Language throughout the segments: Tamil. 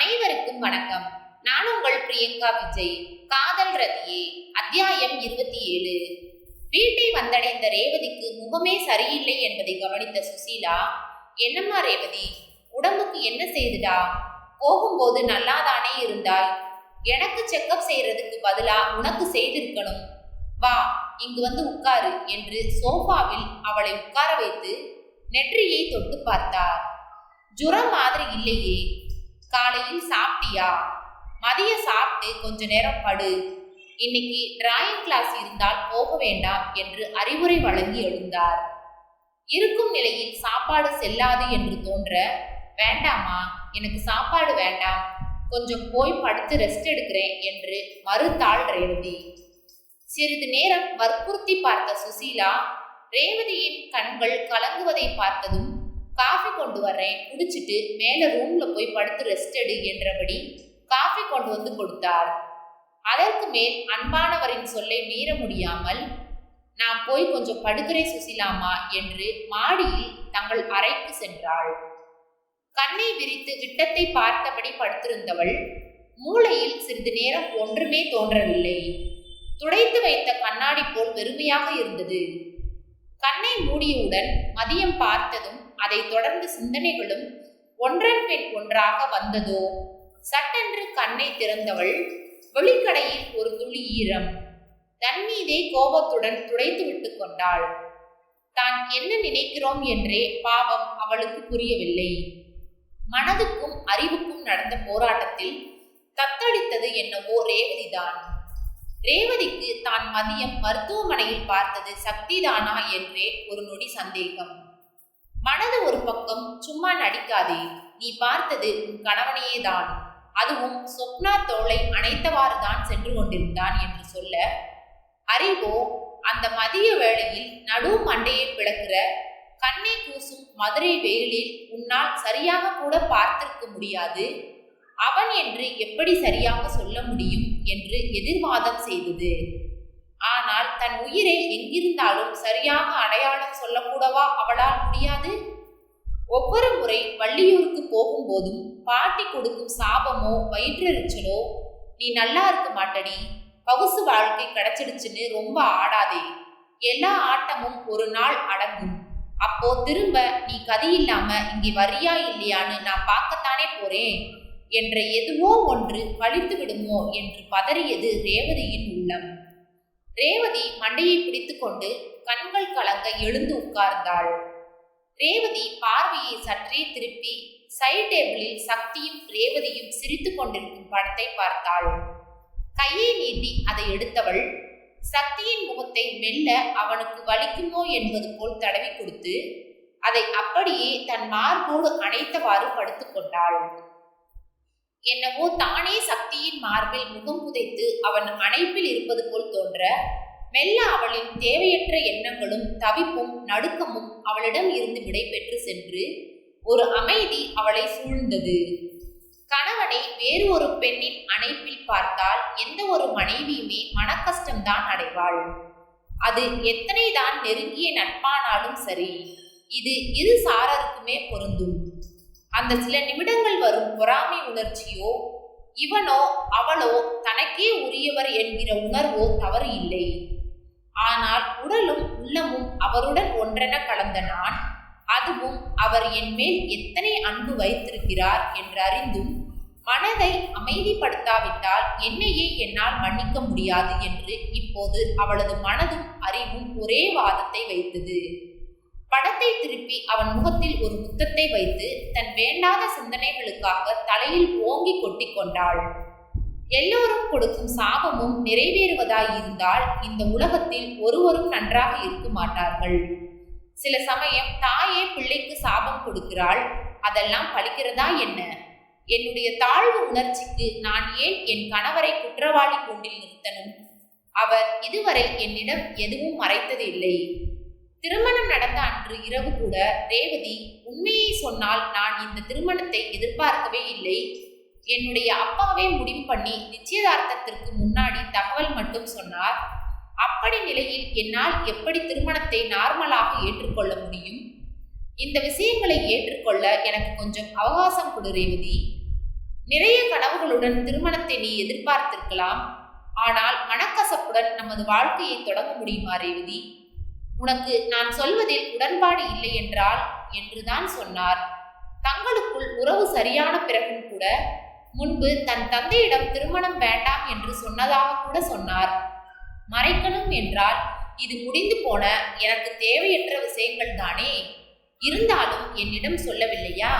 அனைவருக்கும் வணக்கம். நான் உங்கள் பிரியங்கா விஜய் காதல் ரதியே அத்தியாயம் இருபத்தி ஏழு. வீட்டை வந்தடைந்த ரேவதிக்கு முகமே சரியில்லை என்பதை கவனித்த சுசீலா என்னம்மா ரேவதி உடம்புக்கு என்ன செய்துடா? போகும்போது நல்லாதானே இருந்தாய்? எனக்கு செக்கப் செய்யறதுக்கு பதிலா உனக்கு செய்திருக்கணும். வா இங்கு வந்து உட்காரு என்று சோஃபாவில் அவளை உட்கார வைத்து நெற்றியை தொட்டு பார்த்தார் ஜுரம் மாதிரி இல்லையே காலையில் சாப்பிட்டியா? மதிய சாப்பிட்டு கொஞ்ச நேரம் படு. இன்னைக்கு டிராயிங் கிளாஸ் இருந்தால் போக வேண்டாம் என்று அறிவுரை வழங்கி எழுந்தார். இருக்கும் நிலையில் சாப்பாடு செல்லாது என்று தோன்ற வேண்டாமா எனக்கு சாப்பாடு வேண்டாம். கொஞ்சம் போய் படுத்து ரெஸ்ட் எடுக்கிறேன் என்று மறுத்தாள் ரேவதி. சிறிது நேரம் வற்புறுத்தி பார்த்த சுசீலா ரேவதியின் கண்கள் கலங்குவதை பார்த்ததும் காஃபி கொண்டு வர்றேன். குடிச்சிட்டு மேலே ரூம்ல போய் படுத்து ரெஸ்ட் எடு என்றபடி காஃபி கொண்டு வந்து கொடுத்தார். அதற்கு மேல் அன்பானவரின் சொல்லை மீற முடியாமல் நான் போய் கொஞ்சம் படுக்கிறேன் சுசிலாமா என்று மாடியில் தங்கள் அறைக்கு சென்றாள். கண்ணை விரித்து விட்டத்தை பார்த்தபடி படுத்திருந்தவள் மூளையில் சிறிது நேரம் ஒன்றுமே தோன்றவில்லை. துடைத்து வைத்த கண்ணாடி போல் வெறுமையாக இருந்தது. கண்ணை மூடியவுடன் மதியம் பார்த்ததும் அதை தொடர்ந்து சிந்தனைகளும் ஒன்றன் பின் ஒன்றாக வந்ததோ? சட்டென்று கண்ணை திறந்தவள் வெளிக்கடையில் ஒரு துளி ஈரம். தன் மீதே கோபத்துடன் துடைத்து விட்டு கொண்டாள். தான் என்ன நினைக்கிறோம் என்றே பாவம் அவளுக்கு புரியவில்லை. மனதுக்கும் அறிவுக்கும் நடந்த போராட்டத்தில் தத்தளித்தது என்னவோ ரேவதிதான். ரேவதிக்கு தான் மதியம் மருத்துவமனையில் பார்த்தது சக்திதானா என்றே ஒரு நொடி சந்தேகம். மனது ஒரு பக்கம் சும்மா நடிக்காதே நீ பார்த்தது உன் கணவனையே தான் அதுவும் சொப்னா தோளை அணைத்தவாறு தான் சென்று கொண்டிருந்தான் என்று சொல்ல அறிவோ அந்த மதிய வேளையில் நடு மண்டையை பிளக்கிற கண்ணை கூசும் மதுரை வெயிலில் உன்னால் சரியாக கூட பார்த்திருக்க முடியாது. அவன் என்று எப்படி சரியாக சொல்ல முடியும்? என்று எதிர்வாதம் செய்தது. ஆனால் தன் உயிரை எங்கிருந்தாலும் சரியாக அடையாளம் சொல்லக்கூடவா அவளால் முடியாது? ஒவ்வொரு முறை வள்ளியூருக்கு போகும்போதும் பாட்டி கொடுக்கும் சாபமோ வயிற்றெரிச்சலோ நீ நல்லா இருக்க மாட்டடி. பகுசு வாழ்க்கை கிடைச்சிடுச்சுன்னு ரொம்ப ஆடாதே. எல்லா ஆட்டமும் ஒரு நாள் அடங்கும். அப்போ திரும்ப நீ கதியில்லாம இங்கே வரியா இல்லையான்னு நான் பார்க்கத்தானே போறேன் என்ற எதுவோ ஒன்று பழித்து விடுமோ என்று பதறியது ரேவதியின் உள்ளம். ரேவதி மண்டையை பிடித்துக்கொண்டு கண்கள் கலங்க எழுந்து உட்கார்ந்தாள். ரேவதி பார்வையை சற்றே திருப்பி சைட் டேபிளில் சக்தியும் ரேவதியும் சிரித்து கொண்டிருக்கும் படத்தை பார்த்தாள். கையை நீட்டி அதை எடுத்தவள் சக்தியின் முகத்தை மெல்ல அவனுக்கு வலிக்குமோ என்பது போல் தடவி கொடுத்து அதை அப்படியே தன் மார்போடு அணைத்தவாறு படுத்துக்கொண்டாள் என்னவோ தானே சக்தியின் மார்பில் முகம் புதைத்து அவன் அணைப்பில் இருப்பது போல் தோன்ற மெல்ல அவளின் தேவையற்ற எண்ணங்களும் தவிப்பும் நடுக்கமும் அவளிடம் இருந்து விடை பெற்று சென்று ஒரு அமைதி அவளை சூழ்ந்தது. கணவனை வேறு ஒரு பெண்ணின் அணைப்பில் பார்த்தால் எந்த ஒரு மனைவியுமே மனக்கஷ்டம்தான் அடைவாள். அது எத்தனைதான் நெருங்கிய நட்பானாலும் சரி இது இரு சாரருக்குமே பொருந்தும். அந்த சில நிமிடங்கள் வரும் பொறாமை உணர்ச்சியோ இவனோ அவளோ தனக்கே உரியவர் என்கிற உணர்வோ தவறு இல்லை. ஆனால் உடலும் உள்ளமும் அவருடன் ஒன்றென கலந்த நான் அதுவும் அவர் என் மேல் எத்தனை அன்பு வைத்திருக்கிறார் என்று அறிந்தும் மனதை அமைதிப்படுத்தாவிட்டால் என்னையே என்னால் மன்னிக்க முடியாது என்று இப்போது அவளது மனதும் அறிவும் ஒரே வாதத்தை வைத்தது. படத்தை திருப்பி அவன் முகத்தில் ஒரு முத்தத்தை வைத்து தன் வேண்டாத சிந்தனைகளுக்காக தலையில் ஓங்கி கொட்டி கொண்டாள். எல்லோரும் கொடுக்கும் சாபமும் நிறைவேறுவதாயிருந்தால் இந்த உலகத்தில் ஒருவரும் நன்றாக இருக்க மாட்டார்கள். சில சமயம் தாயே பிள்ளைக்கு சாபம் கொடுக்கிறாள். அதெல்லாம் பழிக்கிறதா என்ன? என்னுடைய தாழ்வு உணர்ச்சிக்கு நான் ஏன் என் கணவரை குற்றவாளி கூண்டில் நிறுத்தனும் அவர் இதுவரை என்னிடம் எதுவும் மறைத்ததில்லை. திருமணம் நடந்த அன்று இரவு கூட ரேவதி உண்மையை சொன்னால் நான் இந்த திருமணத்தை எதிர்பார்க்கவே இல்லை. என்னுடைய அப்பாவே முடிவு பண்ணி நிச்சயதார்த்தத்திற்கு முன்னாடி தகவல் மட்டும் சொன்னார். அப்படி நிலையில் என்னால் எப்படி திருமணத்தை நார்மலாக ஏற்றுக்கொள்ள முடியும்? இந்த விஷயங்களை ஏற்றுக்கொள்ள எனக்கு கொஞ்சம் அவகாசம் கொடு ரேவதி. நிறைய கனவுகளுடன் திருமணத்தை நீ எதிர்பார்த்திருக்கலாம். ஆனால் மனக்கசப்புடன் நமது வாழ்க்கையை தொடங்க முடியுமா ரேவதி? உனக்கு நான் சொல்வதில் உடன்பாடு இல்லை என்றால் என்றுதான் சொன்னார். தங்களுக்குள் உறவு சரியான பிறகும் கூட முன்பு தன் தந்தையிடம் திருமணம் வேண்டாம் என்று சொன்னதாக கூட சொன்னார். மறைக்கணும் என்றால் இது முடிந்து போன எனக்கு தேவையற்ற விஷயங்கள் தானே? இருந்தாலும் என்னிடம் சொல்லவில்லையா?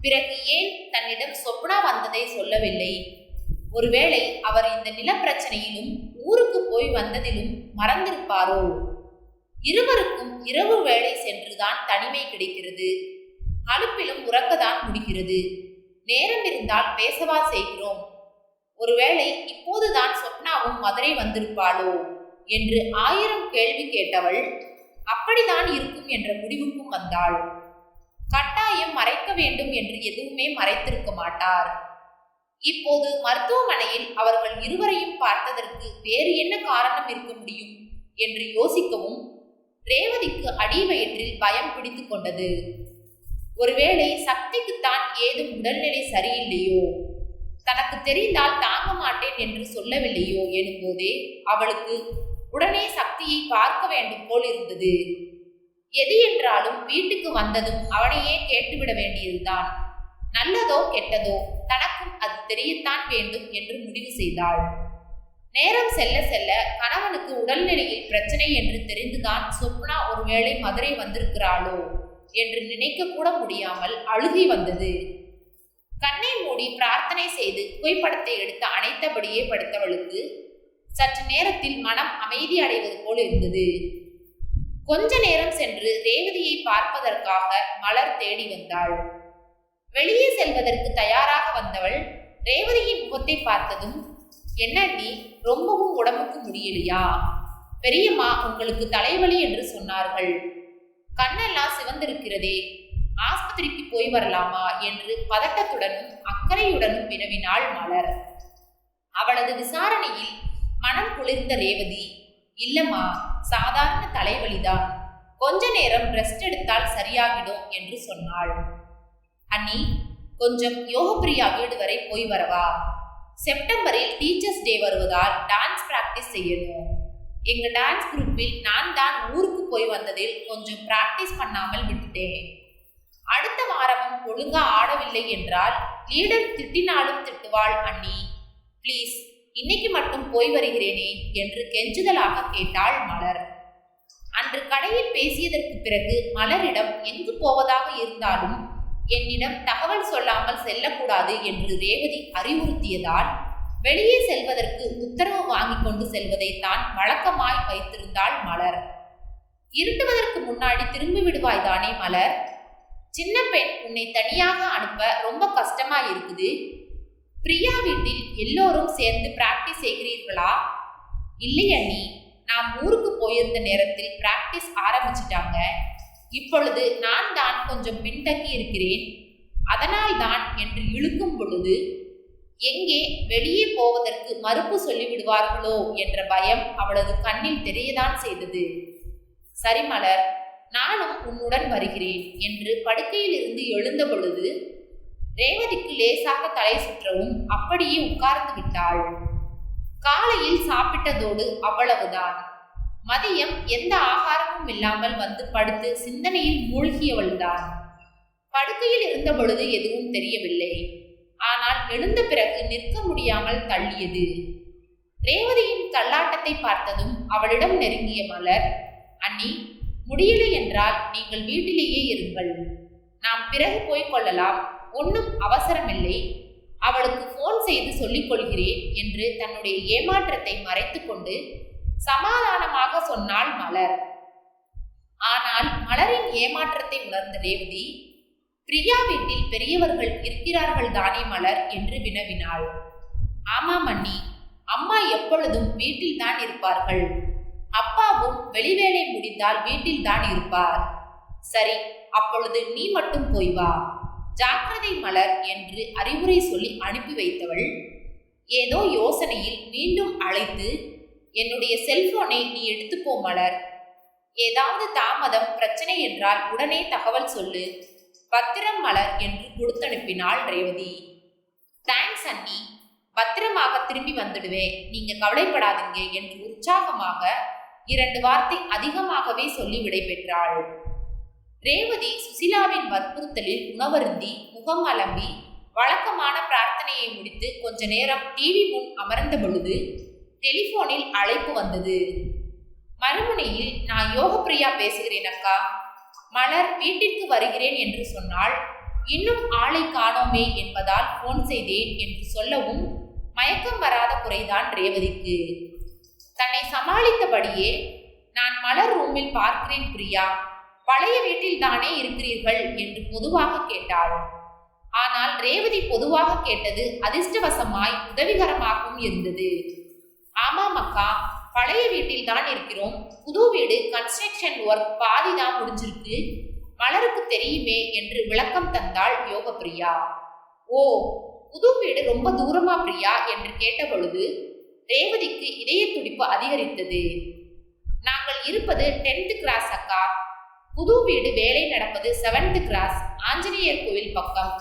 பிறகு ஏன் தன்னிடம் சொப்னா வந்ததை சொல்லவில்லை? ஒருவேளை அவர் இந்த நிலப்பிரச்சனையிலும் ஊருக்கு போய் வந்ததிலும் மறந்திருப்பாரோ? இருவருக்கும் இரவு வேளை சென்றுதான் தனிமை கிடைக்கிறது. அலுப்பிலும் உறக்கதான் முடிகிறது. நேரம் இருந்தால் பேசவா செய்கிறோம். ஒருவேளை இப்போதுதான் சொப்னாவும் மதுரை வந்திருப்பாளோ? என்று ஆயிரம் கேள்வி கேட்டவள் அப்படிதான் இருக்கும் என்ற முடிவுக்கும் வந்தாள். கட்டாயம் மறைக்க வேண்டும் என்று எதுவுமே மறைத்திருக்க மாட்டார். இப்போது மருத்துவமனையில் அவர்கள் இருவரையும் பார்த்ததற்கு வேறு என்ன காரணம் இருக்க முடியும்? என்று யோசிக்கவும் ரேவதிக்கு அடிவயிற்றில் பயம் பிடித்து கொண்டது. ஒருவேளை சக்திக்குத்தான் ஏதும் உடல்நிலை சரியில்லையோ? தனக்கு தெரிந்தால் தாங்க மாட்டேன் என்று சொல்லவில்லையோ எனும்போதே அவளுக்கு உடனே சக்தியை பார்க்க வேண்டும் போல் இருந்தது. எது என்றாலும் வீட்டுக்கு வந்ததும் அவனையே கேட்டுவிட வேண்டியதுதான். நல்லதோ கெட்டதோ தனக்கும் அது தெரியத்தான் வேண்டும் என்று முடிவு செய்தாள். நேரம் செல்ல செல்ல கணவனுக்கு உடல்நிலையில் பிரச்சனை என்று தெரிந்துதான் சொப்னா ஒருவேளை மதுரை வந்திருக்கிறாளோ என்று நினைக்க கூட முடியாமல் அழுகை வந்தது. கண்ணை மூடி பிரார்த்தனை செய்து புகைப்படத்தை எடுத்து அணைத்தபடியே படுத்தவளுக்கு சற்று நேரத்தில் மனம் அமைதி அடைவது போல் இருந்தது. கொஞ்ச நேரம் சென்று ரேவதியை பார்ப்பதற்காக மலர் தேடி வந்தாள். வெளியே செல்வதற்கு தயாராக வந்தவள் ரேவதியின் முகத்தை பார்த்ததும் என்னடி? ரொம்பவும் உடம்புக்கு முடியலையா? பெரியம்மா உங்களுக்கு தலைவலி என்று சொன்னார்கள். கண்ணெல்லாம் சிவந்திருக்கிறதே ஆஸ்பத்திரிக்கு போய் வரலாமா? என்று பதட்டத்துடனும் அக்கறையுடனும் வினவினாள் மலர். அவளது விசாரணையில் மனம் குளிர்ந்த ரேவதி இல்லம்மா சாதாரண தலைவலிதான். கொஞ்ச நேரம் ரெஸ்ட் எடுத்தால் சரியாகிடும் என்று சொன்னாள். அண்ணி கொஞ்சம் யோகப்பிரியா வீடு வரை போய் வரவா? செப்டம்பரில் டீச்சர்ஸ் டே வருவதால் டான்ஸ் பிராக்டிஸ் செய்யணும். எங்க டான்ஸ் குரூப்பில் நான் தான் ஊருக்கு போய் வந்ததில் கொஞ்சம் பிராக்டிஸ் பண்ணாமல் விட்டுட்டேன். அடுத்த வாரமும் ஒழுங்கா ஆடவில்லை என்றால் லீடர் திட்டினாலும் திட்டுவாள் அண்ணி. ப்ளீஸ் இன்னைக்கு மட்டும் போய் வருகிறேனே என்று கெஞ்சுதலாக கேட்டாள் மலர். அன்று கடையில் பேசியதற்கு பிறகு மலரிடம் எங்கு போவதாக இருந்தாலும் என்னிடம் தகவல் சொல்லாமல் செல்லக்கூடாது என்று ரேவதி அறிவுறுத்தியதால் வெளியே செல்வதற்கு உத்தரவு வாங்கி கொண்டு செல்வதை தான் வழக்கமாய் வைத்திருந்தாள் மலர். இருட்டுவதற்கு முன்னாடி திரும்பி விடுவாய் தானே மலர்? சின்ன பெண் உன்னை தனியாக அனுப்ப ரொம்ப கஷ்டமா இருக்குது. பிரியா வீட்டில் எல்லோரும் சேர்ந்து பிராக்டிஸ் செய்கிறீர்களா? இல்லையண்ணி நாம் ஊருக்கு போயிருந்த நேரத்தில் பிராக்டிஸ் ஆரம்பிச்சிட்டாங்க. இப்பொழுது நான் தான் கொஞ்சம் பின்தங்கி இருக்கிறேன். அதனால் தான் என்று இழுக்கும் பொழுது எங்கே? வெளியே போவதற்கு மறுப்பு சொல்லிவிடுவார்களோ? என்ற பயம் அவளது கண்ணில் தெரியதான் செய்தது. சரி மலர் நானும் உன்னுடன் வருகிறேன் என்று படுக்கையிலிருந்து எழுந்த பொழுது ரேவதிக்கு லேசாக தலை சுற்றவும் அப்படியே உட்கார்ந்து விட்டாள். காலையில் சாப்பிட்டதோடு அவ்வளவுதான். மதியம் எந்த ஆகாரமும் இல்லாமல் வந்து படுத்து சிந்தனையில் மூழ்கியவள்தான். படுக்கையில் இருந்த பொழுது எதுவும் தெரியவில்லை. ஆனால் எழுந்த பிறகு நிற்க முடியாமல் தள்ளியது. ரேவதியின் தள்ளாட்டத்தை பார்த்ததும் அவளிடம் நெருங்கிய மலர் அண்ணி முடியலை என்றால் நீங்கள் வீட்டிலேயே இருங்கள். நாம் பிறகு போய்க் கொள்ளலாம். ஒன்றும் அவசரமில்லை. அவளுக்கு ஃபோன் செய்து சொல்லிக் கொள்கிறேன் என்று தன்னுடைய ஏமாற்றத்தை மறைத்துக்கொண்டு சமாதானமாக சொன்னாள் மலர். ஆனால் மலரின் ஏமாற்றத்தை உணர்ந்த ரேவதி பிரியா வீட்டில் பெரியவர்கள் இருக்கிறார்கள் தானே மலர் என்று வினவினாள். ஆமாம் அண்ணி அம்மா எப்பொழுதும் வீட்டில் தான் இருப்பார்கள். அப்பாவும் வெளிவேலை முடிந்தால் வீட்டில் தான் இருப்பார். சரி அப்பொழுது நீ மட்டும் போய் வா. ஜாக்கிரதை மலர் என்று அறிவுரை சொல்லி அனுப்பி வைத்தவள் ஏதோ யோசனையில் மீண்டும் அழைத்து என்னுடைய செல்போனை நீ எடுத்துப்போ மலர். ஏதாவது தாமதம் பிரச்சனை என்றால் உடனே தகவல் சொல்லு. பத்திரம் மலர் என்று கொடுத்தனுப்பினாள் ரேவதி. தேங்க்ஸ் அண்ணி. பத்திரமாக திரும்பி வந்துடுவேன் நீங்க கவலைப்படாதீங்க என்று உற்சாகமாக இரண்டு வார்த்தை அதிகமாகவே சொல்லி விடைபெற்றாள். ரேவதி சுசிலாவின் வற்புறுத்தலில் உணவருந்தி முகம் அலம்பி வழக்கமான பிரார்த்தனையை முடித்து கொஞ்ச நேரம் டிவி முன் அமர்ந்த பொழுது டெலிபோனில் அழைப்பு வந்தது. மறுமுனையில் நான் யோகப்பிரியா பேசுகிறேன் அக்கா. மலர் வீட்டிற்கு வருகிறேன் என்று சொன்னால் இன்னும் ஆளை காணோமே என்பதால் போன் செய்தேன் என்று சொல்லவும் மயக்கம் வராத குறைதான் ரேவதிக்கு. தன்னை சமாளித்தபடியே நான் மலர் ரூமில் பார்க்கிறேன் பிரியா. பழைய வீட்டில் தானே இருக்கிறீர்கள் என்று பொதுவாக கேட்டாள். ஆனால் ரேவதி பொதுவாக கேட்டது அதிர்ஷ்டவசமாய் உதவிகரமாகவும் இருந்தது. ஆமாம் அக்கா பழைய வீட்டில் தான் இருக்கிறோம். புது வீடு கன்ஸ்ட்ரக்ஷன் ஒர்க் பாதி தான் முடிஞ்சிருக்கு. மலருக்கு தெரியுமே என்று விளக்கம் தந்தாள் யோகப்பிரியா. ஓ புது வீடு ரொம்ப தூரமா பிரியா என்று கேட்டபொழுது ரேவதிக்கு இதய துடிப்பு அதிகரித்தது. நாங்கள் இருப்பது டென்த் கிராஸ் அக்கா. புது வீடு வேலை நடப்பது செவன்த் கிராஸ் ஆஞ்சநேயர் கோவில் பக்கம்.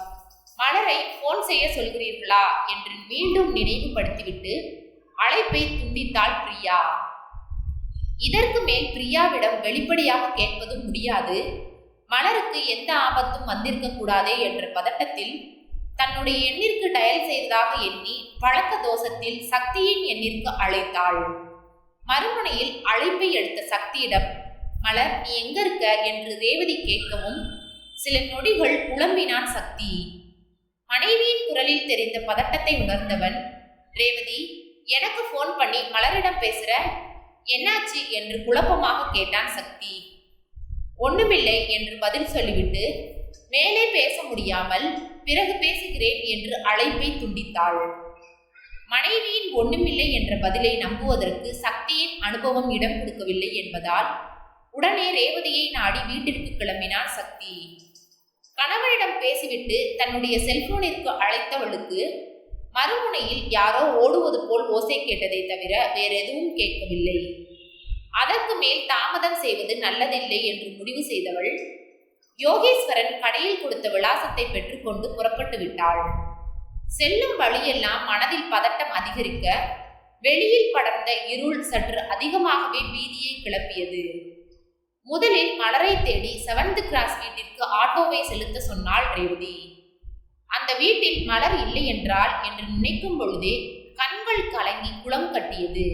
மலரை போன் செய்ய சொல்கிறீர்களா? என்று மீண்டும் நினைவுபடுத்திவிட்டு அழைப்பை துண்டித்தாள் பிரியா. இதற்கு மேல் பிரியாவிடம் வெளிப்படையாக கேட்பதும் முடியாது. மலருக்கு எந்த ஆபத்தும் வந்திருக்க கூடாதே என்ற பதட்டத்தில் தன்னுடைய எண்ணிற்கு டயல் செய்ததாக எண்ணி பழக்க தோஷத்தில் சக்தியின் எண்ணிற்கு அழைத்தாள். மறுமுனையில் அழைப்பை எடுத்த சக்தியிடம் மலர் நீ எங்க இருக்க? என்று ரேவதி கேட்கவும் சில நொடிகள் புலம்பினான் சக்தி. மனைவியின் குரலில் தெரிந்த பதட்டத்தை உணர்ந்தவன் ரேவதி எனக்கு ஃபோன் பண்ணி மலரிடம் பேசுற என்னாச்சு? என்று குழப்பமாக கேட்டான் சக்தி. ஒண்ணுமில்லை என்று பதில் சொல்லிவிட்டு மேலே பேச முடியாமல் பிறகு பேசுகிறேன் என்று அழைப்பை துண்டித்தாள். மனைவியின் ஒண்ணுமில்லை என்ற பதிலை நம்புவதற்கு சக்தியின் அனுபவம் இடம் கொடுக்கவில்லை என்பதால் உடனே ரேவதியை நாடி வீட்டிற்கு கிளம்பினான் சக்தி. கணவனிடம் பேசிவிட்டு தன்னுடைய செல்போனிற்கு அழைத்தவளுக்கு மறுமுனையில் யாரோ ஓடுவது போல் ஓசை கேட்டதை தவிர வேற எதுவும் கேட்கவில்லை. அதற்கு மேல் தாமதம் செய்வது நல்லதில்லை என்று முடிவு செய்தவள் யோகேஸ்வரன் கடையில் கொடுத்த விலாசத்தை பெற்றுக்கொண்டு புறப்பட்டு விட்டாள். செல்லும் வழியெல்லாம் மனதில் பதட்டம் அதிகரிக்க வெளியில் படர்ந்த இருள் சற்று அதிகமாகவே பீதியை கிளப்பியது. முதலில் மலரை தேடி செவன்த் கிராஸ் வீட்டிற்கு ஆட்டோவை செலுத்த சொன்னாள் ரேவதி. அந்த வீட்டில் மலர் இல்லை என்றால் என்று நினைக்கும் பொழுதே கண்கள் கலங்கி குளம் கட்டியது.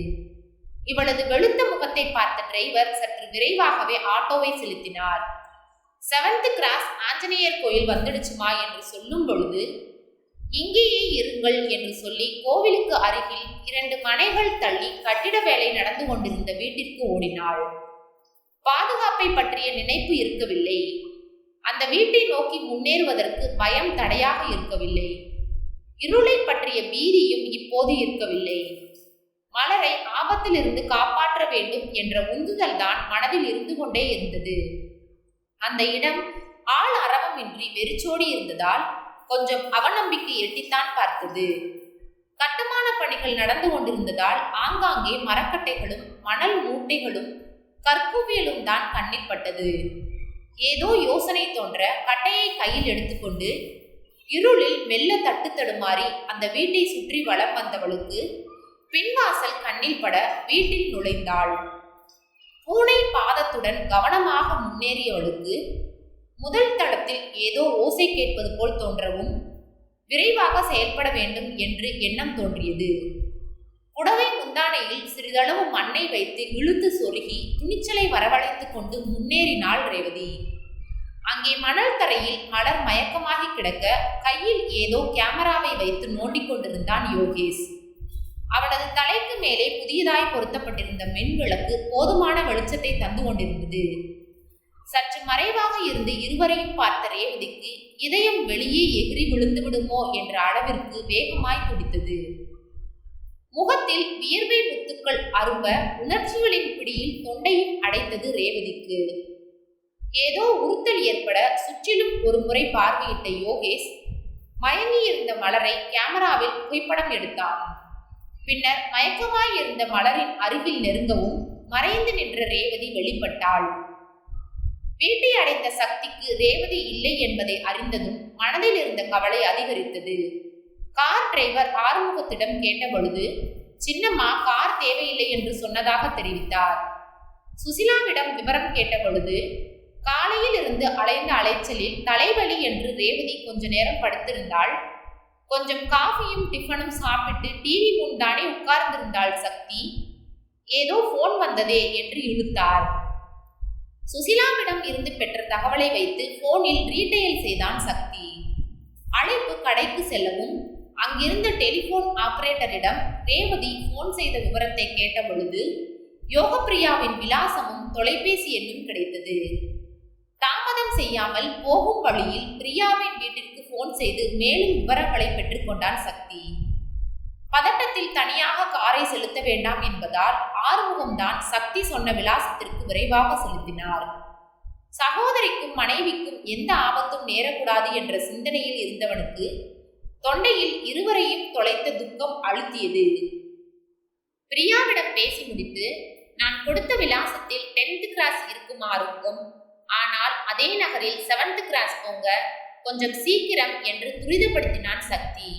இவளது வெளுத்த முகத்தை பார்த்த டிரைவர் சற்று விரைவாகவே ஆட்டோவை செலுத்தினார். செவன்த் கிராஸ் ஆஞ்சநேயர் கோயில் வந்துடுச்சுமா என்று சொல்லும் பொழுது இங்கேயே இருங்கள் என்று சொல்லி கோவிலுக்கு அருகில் இரண்டு மனைகள் தள்ளி கட்டிட வேலை நடந்து கொண்டிருந்த வீட்டிற்கு ஓடினாள். பாதுகாப்பை பற்றிய நினைப்பு இருக்கவில்லை. அந்த வீட்டை நோக்கி முன்னேறுவதற்கு பயம் தடையாக இருக்கவில்லை. இருளை பற்றிய பீதியும் இப்போது இருக்கவில்லை. மலரை ஆபத்திலிருந்து காப்பாற்ற வேண்டும் என்ற உந்துதல் தான் மனதில் இருந்து கொண்டே இருந்தது. அந்த இடம் ஆள் அரவமின்றி வெறிச்சோடி இருந்ததால் கொஞ்சம் அவநம்பிக்கை எட்டித்தான் பார்த்தது. கட்டுமான பணிகள் நடந்து கொண்டிருந்ததால் ஆங்காங்கே மரக்கட்டைகளும் மணல் மூட்டைகளும் கற்குவியலும் தான் கண்ணிற்பட்டது ஏதோ யோசனை தோன்ற கட்டையை கையில் எடுத்துக்கொண்டு இருளில் மெல்ல தட்டு தடுமாறி அந்த வீட்டை சுற்றி வளம் வந்தவளுக்கு பின்வாசல் கண்ணில் பட வீட்டில் நுழைந்தாள். பூனை பாதத்துடன் கவனமாக முன்னேறியவளுக்கு முதல் தளத்தில் ஏதோ ஓசை கேட்பது போல் தோன்றவும் விரைவாக செயல்பட வேண்டும் என்று எண்ணம் தோன்றியது. புடவை முந்தானையில் சிறிதளவு மண்ணை வைத்து இழுத்து சொருகி துணிச்சலை வரவழைத்துக் கொண்டு முன்னேறினாள் ரேவதி. அங்கே மணல் தரையில் மலர் மயக்கமாகி கிடக்க கையில் ஏதோ கேமராவை வைத்து நோண்டிக் கொண்டிருந்தான் யோகேஷ். அவனது தலைக்கு மேலே புதியதாய் பொருத்தப்பட்டிருந்த மென் விளக்கு போதுமான வெளிச்சத்தை தந்து கொண்டிருந்தது. சற்று மறைவாக இருந்து இருவரையும் பார்த்த ரேவதிக்கு இதயம் வெளியே எகிரி விழுந்து விடுமோ என்ற அளவிற்கு வேகமாய் துடித்தது. முகத்தில் வியர்வை முத்துக்கள் அரும்ப உணர்ச்சிகளின் பிடியில் தொண்டையும் அடைத்தது ரேவதிக்கு. ஏதோ உறுத்தல் ஏற்பட சுற்றிலும் ஒரு முறை பார்வையிட்ட யோகேஷ் மயங்கியிருந்த மலரை கேமராவில் புகைப்படம் எடுத்தார் பின்னர் மயக்கமாய் இருந்த மலரின் அருகில் நெருங்கவும் மறைந்து நின்ற ரேவதி வெளிப்பட்டாள். வீட்டை அடைந்த சக்திக்கு ரேவதி இல்லை என்பதை அறிந்ததும் மனதில் இருந்த கவலை அதிகரித்தது. கார் டிரைவர் ஆறுமுகத்திடம் கேட்டபொழுது சின்னம்மா கார் தேவையில்லை என்று சொன்னதாக தெரிவித்தார். சுசிலாவிடம் விவரம் கேட்டபொழுது காலையில் இருந்து அலைந்த அலைச்சலில் தலைவலி என்று ரேவதி கொஞ்ச நேரம் படுத்திருந்தாள். கொஞ்சம் காஃபியும் டிஃபனும் சாப்பிட்டு டிவி முன் தானே உட்கார்ந்திருந்தாள் சக்தி. ஏதோ போன் வந்ததே என்று இழுத்தார். சுசிலாவிடம் இருந்து பெற்ற தகவலை வைத்து போனில் ரீட்டைல் செய்தான் சக்தி. அழைப்பு கடைக்கு செல்லவும் அங்கிருந்த டெலிபோன் ஆபரேட்டரிடம் ரேவதி போன் செய்த விவரத்தை கேட்ட பொழுது யோகப்பிரியாவின் விலாசமும் தொலைபேசி எண்ணும் கிடைத்தது. தாமதம் செய்யாமல் போகும் வழியில் பிரியாவின் வீட்டிற்கு போன் செய்து மேலும் விவரங்களை பெற்றுக்கொண்டான் சக்தி. பதட்டத்தில் தனியாக காரை செலுத்த வேண்டாம் என்பதால் ஆறுமுகம்தான் சக்தி சொன்ன விலாசத்திற்கு விரைவாக செலுத்தினார். சகோதரிக்கும் மனைவிக்கும் எந்த ஆபத்தும் நேரக்கூடாது என்ற சிந்தனையில் இருந்தவனுக்கு தொண்டையில் இருவரையும் தொலைத்த துக்கம் அழுத்தியது. பிரியாவிடம் பேசி முடித்து நான் கொடுத்த விலாசத்தில் டென்த் கிராஸ் இருக்கும் ஆனால் அதே நகரில் செவன்த் கிராஸ் போங்க. கொஞ்சம் சீக்கிரம் என்று துரிதப்படுத்தினான் சக்தி.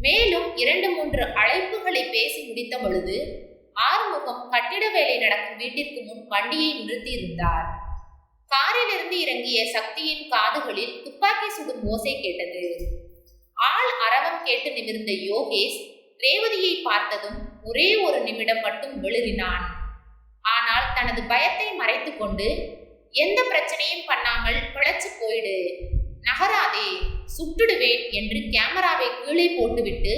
மேலும் இரண்டு மூன்று அழைப்புகளை பேசி முடித்த பொழுது ஆறுமுகம் கட்டிட வேலை நடக்கும் வீட்டிற்கு முன் வண்டியை நிறுத்தியிருந்தார். காரிலிருந்து இறங்கிய சக்தியின் காதுகளில் துப்பாக்கி சுடும் ஓசை கேட்டது. ஆள் அரவம் கேட்டு நிமிர்ந்த யோகேஷ் ரேவதியை பார்த்ததும் ஒரே ஒரு நிமிடம் மட்டும் வெளிறினான். ஆனால் தனது பயத்தை மறைத்து கொண்டு எந்த பிரச்சனையும் பண்ணாமல் பிழைச்சு போயிடு. நகராதே சுட்டுடுவேன் என்று கேமராவை கீழே போட்டுவிட்டு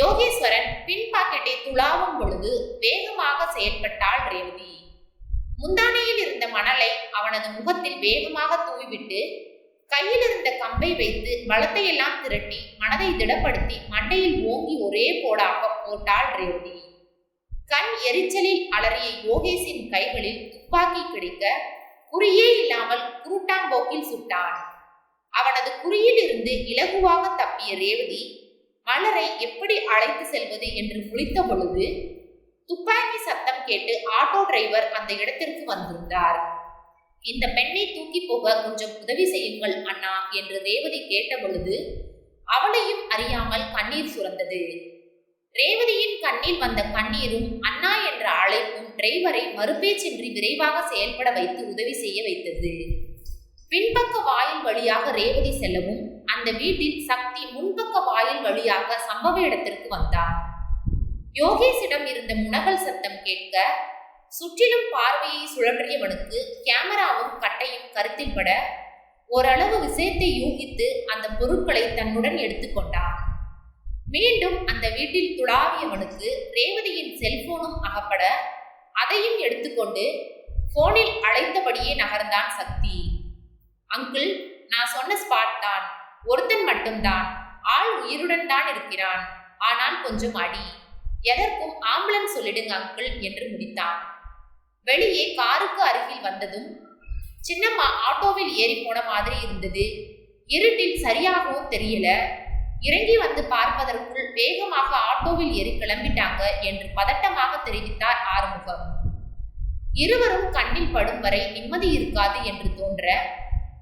யோகேஸ்வரன் பின் பாக்கெட்டை துளாவும் பொழுது வேகமாக செயல்பட்டாள் ரேவதி. முந்தானையில் இருந்த மணலை அவனது முகத்தில் வேகமாக தூவிவிட்டு கையில் இருந்த கம்பை வைத்து வளத்தையெல்லாம் திரட்டி மனதை திடப்படுத்தி மண்டையில் ஓங்கி ஒரே போடாக போட்டாள் ரேவதி. கண் எரிச்சலில் அலறிய யோகேஷின் கைகளில் துப்பாக்கி கிடைக்க குறியே இல்லாமல் குருட்டாம்போக்கில் சுட்டான் அவனது குறியில் இருந்து இலகுவாக தப்பிய ரேவதி மலரை எப்படி அழைத்து செல்வது என்று முடித்த பொழுது துப்பாக்கி சத்தம் கேட்டு ஆட்டோ டிரைவர் அந்த இடத்திற்கு வந்திருந்தார். இந்த பெண்ணை தூக்கி போக கொஞ்சம் உதவி செய்யுங்கள் அண்ணா என்று ரேவதி கேட்ட பொழுது அவளையும் அறியாமல் கண்ணீர் சுரந்தது. ரேவதியின் கண்ணில் வந்த கண்ணீரும் அண்ணா என்ற அழைப்பும் டிரைவரை மறுபேச்சின்றி விரைவாக செயல்பட வைத்து உதவி செய்ய வைத்தது. பின்பக்க வாயில் வழியாக ரேவதி செல்லவும் அந்த வீட்டில் சக்தி முன்பக்க வாயில் வழியாக சம்பவ இடத்திற்கு வந்தார் யோகேஷிடம் இருந்த முனகல் சத்தம் கேட்க சுற்றிலும் பார்வையை சுழற்றியவனுக்கு கேமராவும் கட்டையும் கருத்தில் பட ஓரளவு விஷயத்தை யூகித்து அந்த பொருட்களை தன்னுடன் எடுத்துக்கொண்டான் மீண்டும் அந்த வீட்டில் துளாவியவனுக்கு ரேவதியின் செல்போனும் அகப்பட அதையும் எடுத்துக்கொண்டு போனில் அழைத்தபடியே நகர்ந்தான் சக்தி. அங்கிள் நான் சொன்ன ஸ்பாட் தான். ஒருத்தன் மட்டும்தான். ஆள் உயிருடன் தான் இருக்கிறான். ஆனால் கொஞ்சம் அடி. எதற்கும் ஆம்புலன்ஸ் சொல்லிடுங்க அங்கிள் என்று முடித்தான். வெளியே காருக்கு அருகில் வந்ததும் சின்னம்மா ஆட்டோவில் ஏறி போன மாதிரி இருந்தது. இருட்டில் சரியாகவும் தெரியல. இறங்கி வந்து பார்ப்பதற்குள் வேகமாக ஆட்டோவில் ஏறி கிளம்பிட்டாங்க என்று பதட்டமாக தெரிவித்தார் ஆறுமுகம். இருவரும் கண்ணில் படும் வரை நிம்மதி இருக்காது என்று தோன்ற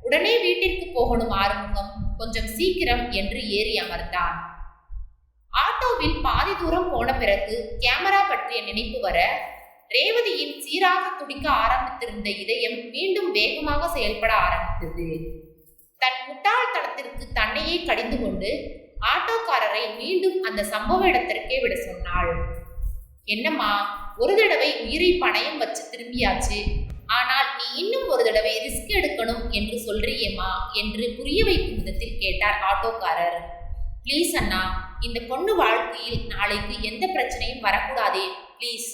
உடனே வீட்டிற்கு போகணும் ஆறுமுகம். கொஞ்சம் சீக்கிரம் என்று ஏறி அமர்ந்தார். ஆட்டோவில் பாதி தூரம் போன பிறகு கேமரா பற்றிய நினைப்பு வர ரேவதியின் சீராக துடிக்க ஆரம்பித்திருந்த இதயம் மீண்டும் வேகமாக செயல்பட ஆரம்பித்தது. தன் முட்டாள்தனத்திற்கு தன்னையே கடிந்து கொண்டு ஆட்டோக்காரரை மீண்டும் அந்த சம்பவ இடத்திற்கே விட சொன்னாள். என்னம்மா ஒரு தடவை உயிரை பணயம் வச்சு திரும்பியாச்சு. ஆனால் நீ இன்னும் ஒரு தடவை ரிஸ்க் எடுக்கணும் என்று சொல்றியேம்மா என்று புரிய வைக்கும் விதத்தில் கேட்டார் ஆட்டோக்காரர். ப்ளீஸ் அண்ணா இந்த பொண்ணு வாழ்க்கையில் நாளைக்கு எந்த பிரச்சனையும் வரக்கூடாதே. ப்ளீஸ்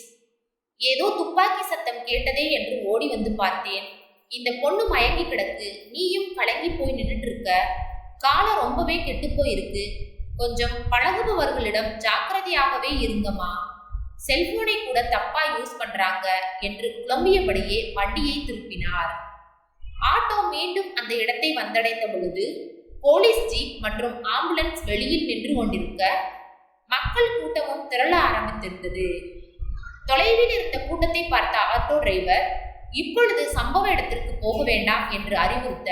ஏதோ துப்பாக்கி சத்தம் கேட்டதே என்று ஓடி வந்து பார்த்தேன். இந்த பொண்ணு மயங்கி கிடக்கு. நீயும் கலங்கி போய் நின்றுட்டு இருக்க காலம் ரொம்பவே கெட்டு போயிருக்கு. கொஞ்சம் பழகுபவர்களிடம் ஜாக்கிரதையாகவே இருங்கம்மா. செல்போனை கூட தப்பா யூஸ் பண்றாங்க என்று குழம்பியபடியே வண்டியை திருப்பினார். ஆட்டோ மீண்டும் அந்த இடத்தை வந்தடைந்த பொழுது போலீஸ் ஜீப் மற்றும் ஆம்புலன்ஸ் வெளியில் நின்று கொண்டிருக்க மக்கள் கூட்டமும் திரள ஆரம்பித்திருந்தது. தொலைவில் இருந்த கூட்டத்தை பார்த்த ஆட்டோ டிரைவர் இப்பொழுது சம்பவ இடத்திற்கு போக வேண்டாம் என்று அறிவுறுத்த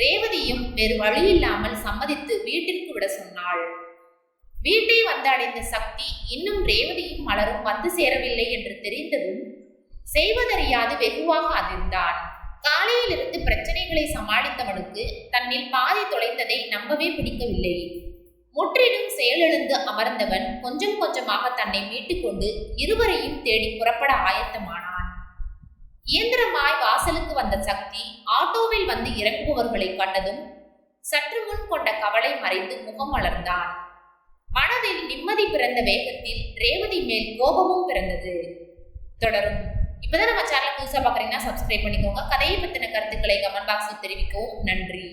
ரேவதியும் வேறு வழியில்லாமல் சம்மதித்து வீட்டிற்கு விட சொன்னாள். வீட்டை வந்து அடைந்த சக்தி இன்னும் ரேவதியும் மலரும் வந்து சேரவில்லை என்று தெரிந்ததும் செய்வதறியாது வெகுவாக அதிர்ந்தான். காலையிலிருந்து பிரச்சனைகளை சமாளித்தவனுக்கு தன்னில் பாதி தொலைந்ததை நம்பவே பிடிக்கவில்லை. முற்றிலும் செயலெழுந்து அமர்ந்தவன் கொஞ்சம் கொஞ்சமாக தன்னை மீட்டுக்கொண்டு இருவரையும் தேடி புறப்பட ஆயத்தமானான். இயந்திரமாய் வாசலுக்கு வந்த சக்தி ஆட்டோவில் வந்து இறங்குபவர்களை கண்டதும் சற்று முன் கொண்ட கவலை மறைந்து முகம் வளர்ந்தான் மனதில் நிம்மதி பிறந்த வேகத்தில் ரேவதி மேல் கோபமும் பிறந்தது. தொடரும். இப்பதான் நம்ம சேனல் புதுசாக பார்க்குறீங்கன்னா சப்ஸ்கிரைப் பண்ணிக்கோங்க. கதையை பற்றின கருத்துக்களை கமெண்ட் பாக்ஸில் தெரிவிக்கவும். நன்றி.